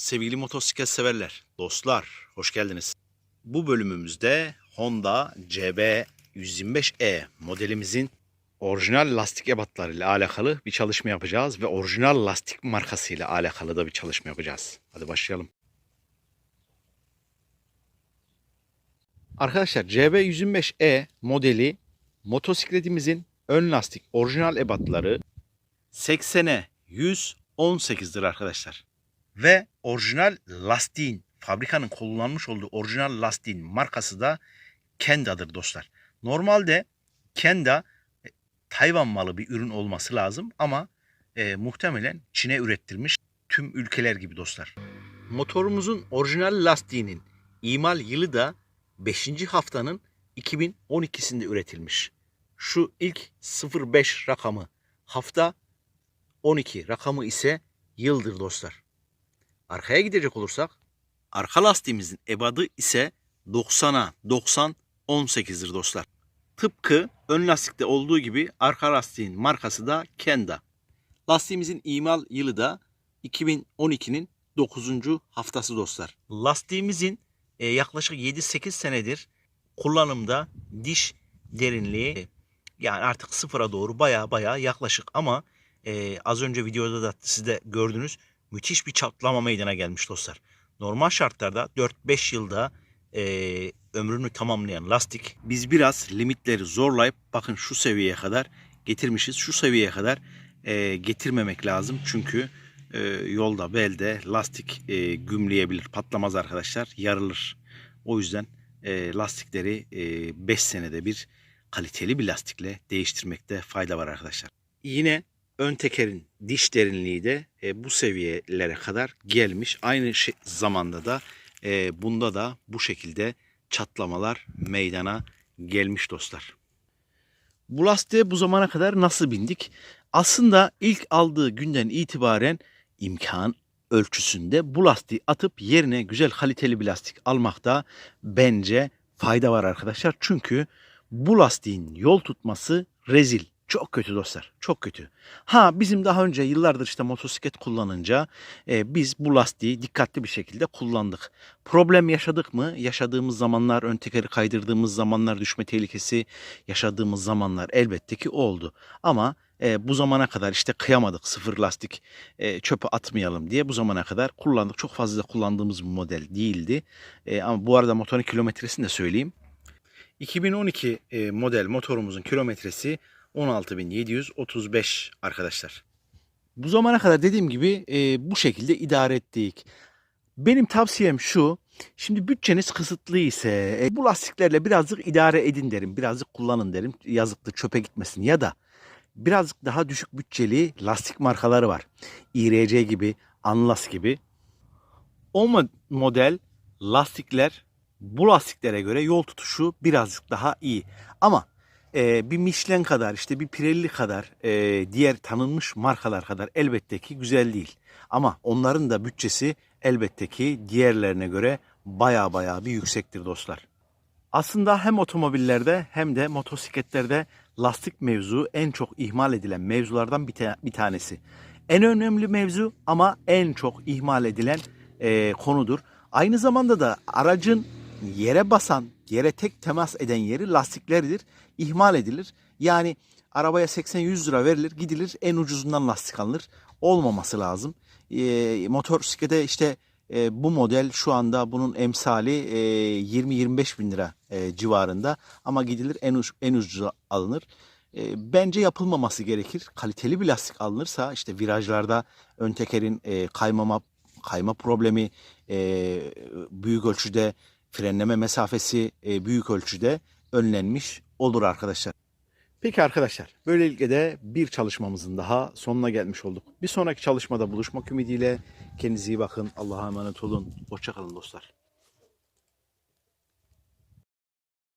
Sevgili motosiklet severler, dostlar, hoş geldiniz. Bu bölümümüzde Honda CB 125E modelimizin orijinal lastik ebatları ile alakalı bir çalışma yapacağız ve orijinal lastik markası ile alakalı da bir çalışma yapacağız. Hadi başlayalım. Arkadaşlar CB 125E modeli motosikletimizin ön lastik orijinal ebatları 80'e 118'dir arkadaşlar. Ve orijinal lastiğin, fabrikanın kullanmış olduğu orijinal lastiğin markası da Kenda'dır dostlar. Normalde Kenda e, Tayvan malı bir ürün olması lazım ama e, muhtemelen Çin'e ürettirmiş tüm ülkeler gibi dostlar. Motorumuzun orijinal lastiğinin imal yılı da 5. haftanın 2012'sinde üretilmiş. Şu ilk 05 rakamı hafta 12 rakamı ise yıldır dostlar. Arkaya gidecek olursak arka lastiğimizin ebadı ise 90'a 90 18'dir dostlar. Tıpkı ön lastikte olduğu gibi arka lastiğin markası da Kenda. Lastiğimizin imal yılı da 2012'nin 9. haftası dostlar. Lastiğimizin e, yaklaşık 7-8 senedir kullanımda diş derinliği yani artık sıfıra doğru baya baya yaklaşık ama e, az önce videoda da siz de gördünüz müthiş bir çatlama meydana gelmiş dostlar. Normal şartlarda 4-5 yılda e, ömrünü tamamlayan lastik biz biraz limitleri zorlayıp bakın şu seviyeye kadar getirmişiz. Şu seviyeye kadar e, getirmemek lazım çünkü e, yolda belde lastik e, gümleyebilir patlamaz arkadaşlar yarılır. O yüzden e, lastikleri 5 senede bir kaliteli bir lastikle değiştirmekte fayda var arkadaşlar. Yine ön tekerin diş derinliği de e, bu seviyelere kadar gelmiş. Aynı şey, zamanda da e, bunda da bu şekilde çatlamalar meydana gelmiş dostlar. Bu lastiğe bu zamana kadar nasıl bindik? Aslında ilk aldığı günden itibaren imkan ölçüsünde bu lastiği atıp yerine güzel kaliteli bir lastik almakta bence fayda var arkadaşlar. Çünkü bu lastiğin yol tutması rezil. Çok kötü dostlar. Çok kötü. Ha bizim daha önce yıllardır işte motosiklet kullanınca e, biz bu lastiği dikkatli bir şekilde kullandık. Problem yaşadık mı? Yaşadığımız zamanlar, ön tekeri kaydırdığımız zamanlar, düşme tehlikesi yaşadığımız zamanlar elbette ki oldu. Ama e, bu zamana kadar işte kıyamadık sıfır lastik e, çöpe atmayalım diye bu zamana kadar kullandık. Çok fazla kullandığımız bir model değildi. E, ama bu arada motorun kilometresini de söyleyeyim. 2012 e, model motorumuzun kilometresi 16.735 arkadaşlar. Bu zamana kadar dediğim gibi e, bu şekilde idare ettik. Benim tavsiyem şu. Şimdi bütçeniz kısıtlı ise e, bu lastiklerle birazcık idare edin derim. Birazcık kullanın derim. Yazıktır çöpe gitmesin. Ya da birazcık daha düşük bütçeli lastik markaları var. IRC gibi, Anlas gibi. O mo- model lastikler bu lastiklere göre yol tutuşu birazcık daha iyi. Ama e, bir Michelin kadar işte bir Pirelli kadar e, diğer tanınmış markalar kadar elbette ki güzel değil. Ama onların da bütçesi elbette ki diğerlerine göre baya baya bir yüksektir dostlar. Aslında hem otomobillerde hem de motosikletlerde lastik mevzu en çok ihmal edilen mevzulardan bir, ta- bir tanesi. En önemli mevzu ama en çok ihmal edilen e, konudur. Aynı zamanda da aracın yere basan, yere tek temas eden yeri lastikleridir. İhmal edilir. Yani arabaya 80-100 lira verilir, gidilir en ucuzundan lastik alınır. Olmaması lazım. E, motosiklete işte e, bu model şu anda bunun emsali e, 20-25 bin lira e, civarında ama gidilir en, uç, en ucuza alınır. E, bence yapılmaması gerekir. Kaliteli bir lastik alınırsa işte virajlarda ön tekerin e, kaymama kayma problemi e, büyük ölçüde frenleme mesafesi e, büyük ölçüde önlenmiş olur arkadaşlar. Peki arkadaşlar böylelikle de bir çalışmamızın daha sonuna gelmiş olduk. Bir sonraki çalışmada buluşmak ümidiyle kendinize iyi bakın. Allah'a emanet olun. Hoşçakalın dostlar.